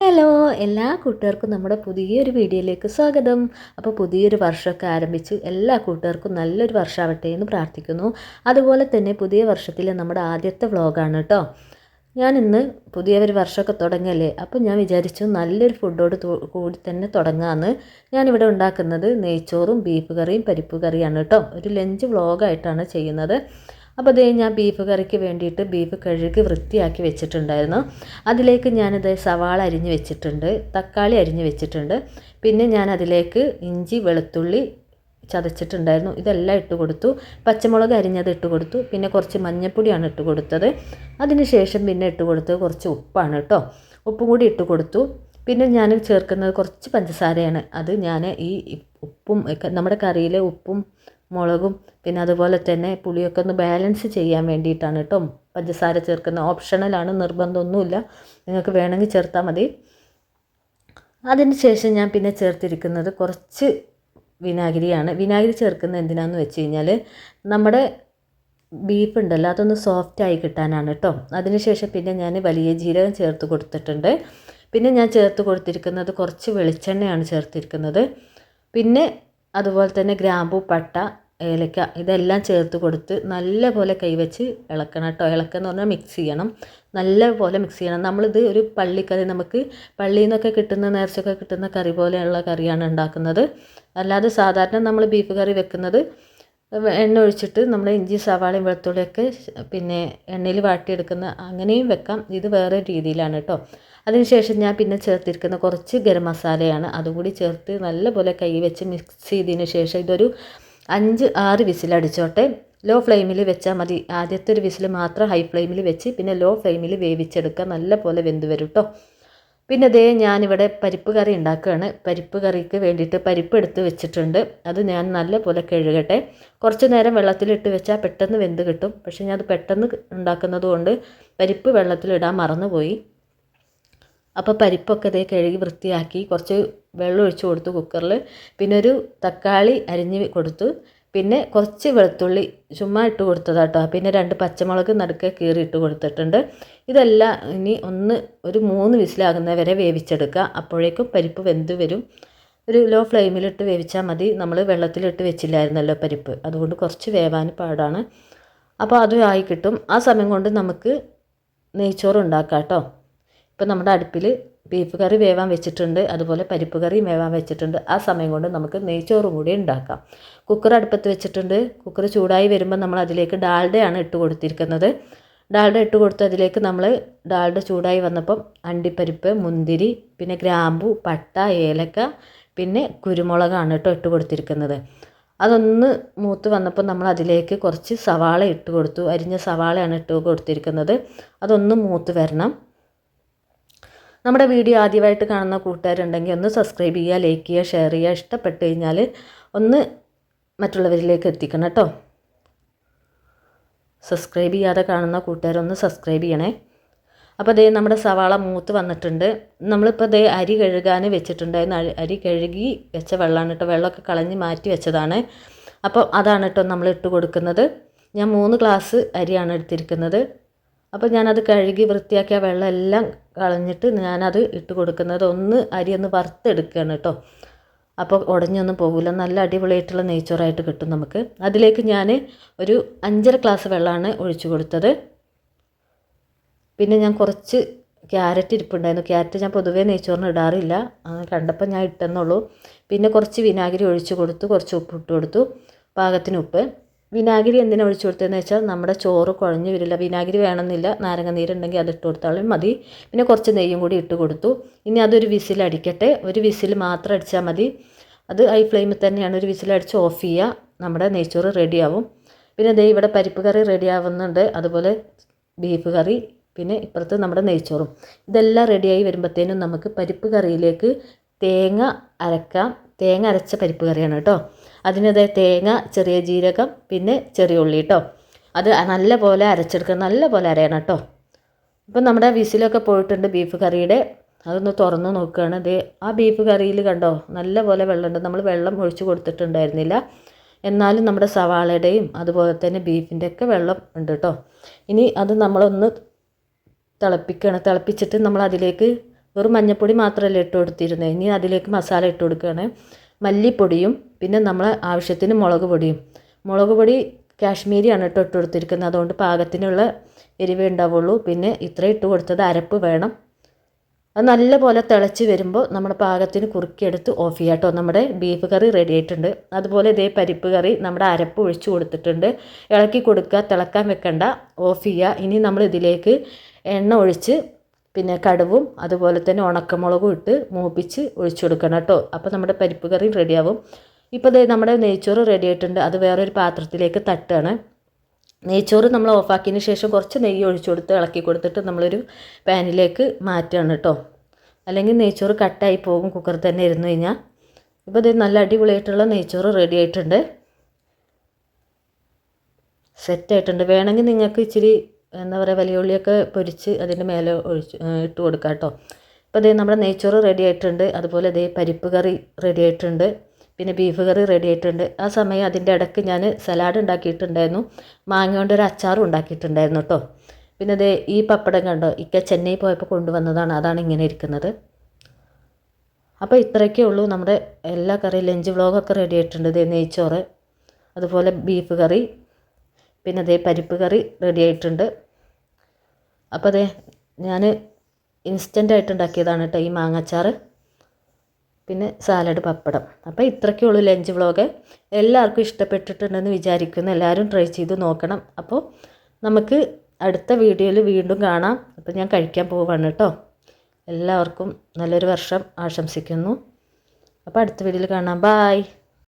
Hello എല്ലാ കൂട്ടുകാർക്കും നമ്മുടെ പുതിയൊരു വീഡിയോയിലേക്ക് സ്വാഗതം. അപ്പോൾ പുതിയൊരു വർഷമൊക്കെ ആരംഭിച്ചു. എല്ലാ കൂട്ടുകാർക്കും നല്ലൊരു വർഷമാവട്ടെ എന്ന് പ്രാർത്ഥിക്കുന്നു. അതുപോലെ തന്നെ പുതിയ വർഷത്തിലെ നമ്മുടെ ആദ്യത്തെ വ്ളോഗാണ് കേട്ടോ. ഞാൻ ഇന്ന് പുതിയ ഒരു വർഷമൊക്കെ തുടങ്ങിയല്ലേ? അപ്പോൾ ഞാൻ വിചാരിച്ചു നല്ലൊരു ഫുഡോട് കൂടി തന്നെ തുടങ്ങാമെന്ന് ഞാനിവിടെ ഉണ്ടാക്കുന്നത് നെയ്ച്ചോറും ബീഫ് കറിയും പരിപ്പ് കറിയാണ് കേട്ടോ. ഒരു ലഞ്ച് വ്ളോഗായിട്ടാണ് ചെയ്യുന്നത്. അപ്പോൾ അതേ ഞാൻ ബീഫ് കറിക്ക് വേണ്ടിയിട്ട് ബീഫ് കഴുകി വൃത്തിയാക്കി വെച്ചിട്ടുണ്ടായിരുന്നു. അതിലേക്ക് ഞാനിത് സവാള അരിഞ്ഞ് വെച്ചിട്ടുണ്ട് തക്കാളി അരിഞ്ഞ് വെച്ചിട്ടുണ്ട്. പിന്നെ ഞാൻ അതിലേക്ക് ഇഞ്ചി വെളുത്തുള്ളി ചതച്ചിട്ടുണ്ടായിരുന്നു. ഇതെല്ലാം ഇട്ട് കൊടുത്തു. പച്ചമുളക് അരിഞ്ഞത് ഇട്ട് കൊടുത്തു. പിന്നെ കുറച്ച് മഞ്ഞൾപ്പൊടിയാണ് ഇട്ട് കൊടുത്തത്. അതിന് ശേഷം പിന്നെ ഇട്ട് കൊടുത്തത് കുറച്ച് ഉപ്പാണ് കേട്ടോ ഉപ്പും കൂടി ഇട്ട് കൊടുത്തു. പിന്നെ ഞാൻ ചേർക്കുന്നത് കുറച്ച് പഞ്ചസാരയാണ്. അത് ഞാൻ ഈ ഉപ്പും നമ്മുടെ കറിയിലെ ഉപ്പും മുളകും പിന്നെ അതുപോലെ തന്നെ പുളിയൊക്കെ ഒന്ന് ബാലൻസ് ചെയ്യാൻ വേണ്ടിയിട്ടാണ് കേട്ടോ. പഞ്ചസാര ചേർക്കുന്നത് ഓപ്ഷണലാണ് നിർബന്ധമൊന്നുമില്ല. നിങ്ങൾക്ക് വേണമെങ്കിൽ ചേർത്താൽ മതി. ശേഷം ഞാൻ പിന്നെ ചേർത്തിരിക്കുന്നത് കുറച്ച് വിനാഗിരിയാണ്. വിനാഗിരി ചേർക്കുന്നത് എന്തിനാണെന്ന് വെച്ച് കഴിഞ്ഞാൽ നമ്മുടെ ബീഫ് ഉണ്ടല്ലോ അതൊന്ന് സോഫ്റ്റ് ആയി കിട്ടാനാണ് കേട്ടോ. അതിനുശേഷം പിന്നെ ഞാൻ വലിയ ജീരകം ചേർത്ത് കൊടുത്തിട്ടുണ്ട്. പിന്നെ ഞാൻ ചേർത്ത് കൊടുത്തിരിക്കുന്നത് കുറച്ച് വെളിച്ചെണ്ണയാണ് ചേർത്തിരിക്കുന്നത്. പിന്നെ അതുപോലെ തന്നെ ഗ്രാമ്പു പട്ട ഏലക്ക ഇതെല്ലാം ചേർത്ത് കൊടുത്ത് നല്ല പോലെ കൈവച്ച് ഇളക്കണം കേട്ടോ. ഇളക്കുക എന്ന് പറഞ്ഞാൽ മിക്സ് ചെയ്യണം. നല്ല പോലെ മിക്സ് ചെയ്യണം. നമ്മളിത് ഒരു പള്ളിക്കറി നമുക്ക് പള്ളിയിൽ നിന്നൊക്കെ കിട്ടുന്ന നേർച്ചയൊക്കെ കിട്ടുന്ന കറി പോലെയുള്ള കറിയാണ് ഉണ്ടാക്കുന്നത്. അല്ലാതെ സാധാരണ നമ്മൾ ബീഫ് കറി വെക്കുന്നത് എണ്ണ ഒഴിച്ചിട്ട് നമ്മൾ ഇഞ്ചി സവാളയും വെളുത്തുള്ളിയൊക്കെ പിന്നെ എണ്ണയിൽ വാട്ടിയെടുക്കുന്ന അങ്ങനെയും വെക്കാം. ഇത് വേറെ രീതിയിലാണ് കേട്ടോ. അതിനുശേഷം ഞാൻ പിന്നെ ചേർത്തിരിക്കുന്ന കുറച്ച് ഗരം മസാലയാണ്. അതും കൂടി ചേർത്ത് നല്ലപോലെ കൈ വെച്ച് മിക്സ് ചെയ്തതിന് ശേഷം ഇതൊരു അഞ്ച് ആറ് വിസിലടിച്ചോട്ടെ ലോ ഫ്ലെയിമിൽ വെച്ചാൽ മതി. ആദ്യത്തെ ഒരു വിസിൽ മാത്രം ഹൈ ഫ്ലെയിമിൽ വെച്ച് പിന്നെ ലോ ഫ്ലെയിമിൽ വേവിച്ചെടുക്കുക നല്ല പോലെ വെന്ത് വരും കേട്ടോ പിന്നെ അതേ ഞാനിവിടെ പരിപ്പ് കറി ഉണ്ടാക്കുകയാണ് പരിപ്പ് കറിക്ക് വേണ്ടിയിട്ട് പരിപ്പ് എടുത്ത് വെച്ചിട്ടുണ്ട്. അത് ഞാൻ നല്ല പോലെ കഴുകട്ടെ. കുറച്ച് നേരം വെള്ളത്തിലിട്ട് വെച്ചാൽ പെട്ടെന്ന് വെന്ത് കിട്ടും. പക്ഷേ ഞാൻ അത് പെട്ടെന്ന് ഉണ്ടാക്കുന്നത് കൊണ്ട് പരിപ്പ് വെള്ളത്തിലിടാൻ മറന്നുപോയി. അപ്പോൾ പരിപ്പൊക്കെ ഇതേ കഴുകി വൃത്തിയാക്കി കുറച്ച് വെള്ളം ഒഴിച്ച് കൊടുത്തു കുക്കറിൽ പിന്നെ ഒരു തക്കാളി അരിഞ്ഞ് കൊടുത്തു. പിന്നെ കുറച്ച് വെളുത്തുള്ളി ചുമ്മാ ഇട്ട് കൊടുത്തതാട്ടോ. പിന്നെ രണ്ട് പച്ചമുളക് നടുക്കെ കീറി ഇട്ട് കൊടുത്തിട്ടുണ്ട്. ഇതെല്ലാം ഇനി ഒന്ന് ഒരു മൂന്ന് വിസിലാകുന്ന വരെ വേവിച്ചെടുക്കുക. അപ്പോഴേക്കും പരിപ്പ് വെന്ത് വരും. ഒരു ലോ ഫ്ലെയിമിലിട്ട് വേവിച്ചാൽ മതി. നമ്മൾ വെള്ളത്തിലിട്ട് വെച്ചില്ലായിരുന്നല്ലോ പരിപ്പ്. അതുകൊണ്ട് കുറച്ച് വേവാൻ പാടാണ്. അപ്പോൾ അതും ആയി കിട്ടും. ആ സമയം കൊണ്ട് നമുക്ക് നെയ്ച്ചോറ് ഉണ്ടാക്കാം കേട്ടോ. ഇപ്പം നമ്മുടെ അടുപ്പിൽ ബീഫ് കറി വേവാൻ വെച്ചിട്ടുണ്ട്. അതുപോലെ പരിപ്പ് കറിയും വേവാൻ വെച്ചിട്ടുണ്ട്. ആ സമയം കൊണ്ട് നമുക്ക് നെയ്ച്ചോറും കൂടി ഉണ്ടാക്കാം. കുക്കർ അടുപ്പത്ത് വെച്ചിട്ടുണ്ട്. കുക്കർ ചൂടായി വരുമ്പോൾ നമ്മൾ അതിലേക്ക് ഡാൽഡയാണ് ഇട്ട് കൊടുത്തിരിക്കുന്നത്. ഡാൽഡ ഇട്ട് കൊടുത്ത് അതിലേക്ക് നമ്മൾ ഡാൽഡ ചൂടായി വന്നപ്പം അണ്ടിപ്പരിപ്പ് മുന്തിരി പിന്നെ ഗ്രാമ്പു പട്ട ഏലക്ക പിന്നെ കുരുമുളകാണ് കേട്ടോ ഇട്ട് കൊടുത്തിരിക്കുന്നത്. അതൊന്ന് മൂത്ത് വന്നപ്പോൾ നമ്മൾ അതിലേക്ക് കുറച്ച് സവാള ഇട്ട് കൊടുത്തു. അരിഞ്ഞ സവാളയാണ് ഇട്ട് കൊടുത്തിരിക്കുന്നത്. അതൊന്ന് മൂത്ത് വരണം. നമ്മുടെ വീഡിയോ ആദ്യമായിട്ട് കാണുന്ന കൂട്ടുകാരുണ്ടെങ്കിൽ ഒന്ന് സബ്സ്ക്രൈബ് ചെയ്യുക ലൈക്ക് ചെയ്യുക ഷെയർ ചെയ്യുക. ഇഷ്ടപ്പെട്ട് കഴിഞ്ഞാൽ ഒന്ന് മറ്റുള്ളവരിലേക്ക് എത്തിക്കണം കേട്ടോ. സബ്സ്ക്രൈബ് ചെയ്യാതെ കാണുന്ന കൂട്ടുകാരൊന്ന് സബ്സ്ക്രൈബ് ചെയ്യണേ. അപ്പോൾ ദേ നമ്മുടെ സവാള മൂത്ത് വന്നിട്ടുണ്ട്. നമ്മളിപ്പോൾ ദേ അരി കഴുകാൻ വെച്ചിട്ടുണ്ടായിരുന്നു അരി കഴുകി വെച്ച വെള്ളമാണ് കേട്ടോ. വെള്ളമൊക്കെ കളഞ്ഞ് മാറ്റി വെച്ചതാണ്. അപ്പോൾ അതാണ് കേട്ടോ നമ്മൾ ഇട്ട് കൊടുക്കുന്നത്. ഞാൻ മൂന്ന് ഗ്ലാസ് അരിയാണ് എടുത്തിരിക്കുന്നത്. അപ്പോൾ ഞാനത് കഴുകി വൃത്തിയാക്കിയ വെള്ളം എല്ലാം കളഞ്ഞിട്ട് ഞാനത് ഇട്ട് കൊടുക്കുന്നത് ഒന്ന് അരി ഒന്ന് വറുത്തെടുക്കുകയാണ് കേട്ടോ. അപ്പോൾ ഉടഞ്ഞൊന്നും പോകില്ല നല്ല അടിപൊളിയായിട്ടുള്ള നെയ്ച്ചോറായിട്ട് കിട്ടും നമുക്ക്. അതിലേക്ക് ഞാൻ ഒരു അഞ്ചര ഗ്ലാസ് വെള്ളമാണ് ഒഴിച്ചു കൊടുത്തത്. പിന്നെ ഞാൻ കുറച്ച് ക്യാരറ്റ് ഇരിപ്പുണ്ടായിരുന്നു. ക്യാരറ്റ് ഞാൻ പൊതുവേ നെയ്ച്ചോറിന് ഇടാറില്ല. കണ്ടപ്പോൾ ഞാൻ ഇട്ടെന്നുള്ളൂ പിന്നെ കുറച്ച് വിനാഗിരി ഒഴിച്ചു കൊടുത്തു. കുറച്ച് ഉപ്പ് ഇട്ട് കൊടുത്തു. പാകത്തിന് ഉപ്പ്. വിനാഗിരി എന്തിനാണ് ഒഴിച്ചു കൊടുത്തതെന്ന് വെച്ചാൽ നമ്മുടെ ചോറ് കുഴഞ്ഞു വരില്ല. വിനാഗിരി വേണമെന്നില്ല. നാരങ്ങ നീരുണ്ടെങ്കിൽ അത് ഇട്ട് കൊടുത്താലും മതി. പിന്നെ കുറച്ച് നെയ്യും കൂടി ഇട്ട് കൊടുത്തു. ഇനി അതൊരു വിസിൽ അടിക്കട്ടെ. ഒരു വിസിൽ മാത്രം അടിച്ചാൽ മതി. അത് ഹൈ ഫ്ലെയിമിൽ തന്നെയാണ്. ഒരു വിസിൽ അടിച്ച് ഓഫ് ചെയ്യുക. നമ്മുടെ നെയ്ച്ചോറ് റെഡിയാവും പിന്നെ ദേ ഇവിടെ പരിപ്പ് കറി റെഡിയാവുന്നുണ്ട് അതുപോലെ ബീഫ് കറി പിന്നെ ഇപ്പുറത്ത് നമ്മുടെ നെയ്ച്ചോറും. ഇതെല്ലാം റെഡിയായി വരുമ്പോഴത്തേനും നമുക്ക് പരിപ്പ് കറിയിലേക്ക് തേങ്ങ അരക്കാം. തേങ്ങ അരച്ച പരിപ്പ് കറിയാണ് കേട്ടോ. അതിനത് തേങ്ങ ചെറിയ ജീരകം പിന്നെ ചെറിയ ഉള്ളി കേട്ടോ അത് നല്ല പോലെ അരച്ചെടുക്കുക നല്ല പോലെ അരയണം കേട്ടോ ഇപ്പം നമ്മുടെ വിസിലൊക്കെ പോയിട്ടുണ്ട് ബീഫ് കറിയുടെ. അതൊന്ന് തുറന്ന് നോക്കുകയാണ്. ദേ ആ ബീഫ് കറിയിൽ കണ്ടോ? നല്ല പോലെ വെള്ളമുണ്ട്. നമ്മൾ വെള്ളം ഒഴിച്ചു കൊടുത്തിട്ടുണ്ടായിരുന്നില്ല. എന്നാലും നമ്മുടെ സവാളയുടെയും അതുപോലെ തന്നെ ബീഫിന്റെ ഒക്കെ വെള്ളം ഉണ്ട് കേട്ടോ ഇനി അത് നമ്മളൊന്ന് തിളപ്പിക്കണം. തിളപ്പിച്ചിട്ട് നമ്മൾ അതിലേക്ക് വെറും മഞ്ഞൾപ്പൊടി മാത്രമല്ല ഇട്ട് കൊടുത്തിരുന്നത് ഇനി അതിലേക്ക് മസാല ഇട്ട് കൊടുക്കുകയാണ്. മല്ലിപ്പൊടിയും പിന്നെ നമ്മൾ ആവശ്യത്തിന് മുളക് പൊടിയും. മുളക് പൊടി കാശ്മീരിയാണ് കേട്ടോ ഇട്ട് കൊടുത്തിരിക്കുന്നത്. അതുകൊണ്ട് പാകത്തിനുള്ള എരിവേ ഉണ്ടാവുള്ളൂ. പിന്നെ ഇത്രയും ഇട്ട് കൊടുത്തത് അരപ്പ് വേണം. അത് നല്ലപോലെ തിളച്ച് വരുമ്പോൾ നമ്മുടെ പാകത്തിന് കുറുക്കിയെടുത്ത് ഓഫ് ചെയ്യാം കേട്ടോ. നമ്മുടെ ബീഫ് കറി റെഡി ആയിട്ടുണ്ട്. അതുപോലെ ഇതേ പരിപ്പ് കറി നമ്മുടെ അരപ്പ് ഒഴിച്ച് കൊടുത്തിട്ടുണ്ട്. ഇളക്കി കൊടുക്കുക തിളക്കാൻ വെക്കണ്ട ഓഫ് ചെയ്യുക. ഇനി നമ്മൾ ഇതിലേക്ക് എണ്ണ ഒഴിച്ച് പിന്നെ കടുവും അതുപോലെ തന്നെ ഉണക്കമുളകും ഇട്ട് മൂപ്പിച്ച് ഒഴിച്ചു കൊടുക്കണം കേട്ടോ. അപ്പോൾ നമ്മുടെ പരിപ്പ് കറി റെഡിയാവും ഇപ്പോൾ ദേ നമ്മുടെ നെയ്ച്ചോറ് റെഡി ആയിട്ടുണ്ട്. അത് വേറൊരു പാത്രത്തിലേക്ക് തട്ടുകയാണ് നെയ്ച്ചോറ് നമ്മൾ ഓഫാക്കിയതിന് ശേഷം കുറച്ച് നെയ്യ് ഒഴിച്ചു കൊടുത്ത് ഇളക്കി കൊടുത്തിട്ട് നമ്മളൊരു പാനിലേക്ക് മാറ്റുകയാണ് കേട്ടോ. അല്ലെങ്കിൽ നെയ്ച്ചോറ് കട്ടായി പോകും. കുക്കറിൽ തന്നെ ഇരുന്ന് കഴിഞ്ഞാൽ ഇപ്പോൾ ഇത് നല്ല അടിപൊളിയായിട്ടുള്ള നെയ്ച്ചോറ് റെഡി ആയിട്ടുണ്ട്. സെറ്റായിട്ടുണ്ട് വേണമെങ്കിൽ നിങ്ങൾക്ക് ഇച്ചിരി എന്താ പറയുക വലിയ ഉള്ളിയൊക്കെ പൊരിച്ച് അതിന്റെ മേലെ ഒഴിച്ച് ഇട്ട് കൊടുക്കാം കേട്ടോ അപ്പോൾ ഇതേ നമ്മുടെ നെയ്ച്ചോറ് റെഡി ആയിട്ടുണ്ട്. അതുപോലെ ഇതേ പരിപ്പ് കറി റെഡി ആയിട്ടുണ്ട്. പിന്നെ ബീഫ് കറി റെഡി ആയിട്ടുണ്ട്. ആ സമയം അതിന്റെ ഇടയ്ക്ക് ഞാൻ സലാഡ് ഉണ്ടാക്കിയിട്ടുണ്ടായിരുന്നു. മാങ്ങ കൊണ്ടൊരു അച്ചാറും ഉണ്ടാക്കിയിട്ടുണ്ടായിരുന്നു കേട്ടോ പിന്നെ ദേ ഈ പപ്പടം കണ്ടോ ഇക്ക ചെന്നൈ പോയപ്പോൾ കൊണ്ടുവന്നതാണ്. അതാണ് ഇങ്ങനെ ഇരിക്കുന്നത്. അപ്പോൾ ഇത്രയൊക്കെ ഉള്ളൂ നമ്മുടെ എല്ലാ കറി ലഞ്ച് വ്ളോഗൊക്കെ റെഡി ആയിട്ടുണ്ട് ഇതേ നെയ്ച്ചോറ്. അതുപോലെ ബീഫ് കറി. പിന്നെ ദേ പരിപ്പ് കറി റെഡി ആയിട്ടുണ്ട്. അപ്പോൾ അതെ ഞാൻ ഇൻസ്റ്റന്റ് ആയിട്ട് ഉണ്ടാക്കിയതാണ് കേട്ടോ ഈ മാങ്ങാച്ചാറ്. പിന്നെ സാലഡ് പപ്പടം. അപ്പോൾ ഇത്രയ്ക്കേ ഉള്ളൂ ലഞ്ച് വ്ളോഗ് എല്ലാവർക്കും ഇഷ്ടപ്പെട്ടിട്ടുണ്ടെന്ന് വിചാരിക്കുന്നു. എല്ലാവരും ട്രൈ ചെയ്ത് നോക്കണം. അപ്പോൾ നമുക്ക് അടുത്ത വീഡിയോയിൽ വീണ്ടും കാണാം. അപ്പോൾ ഞാൻ കഴിക്കാൻ പോവാണ് കേട്ടോ എല്ലാവർക്കും നല്ലൊരു വർഷം ആശംസിക്കുന്നു. അപ്പോൾ അടുത്ത വീഡിയോയിൽ കാണാം. ബായ്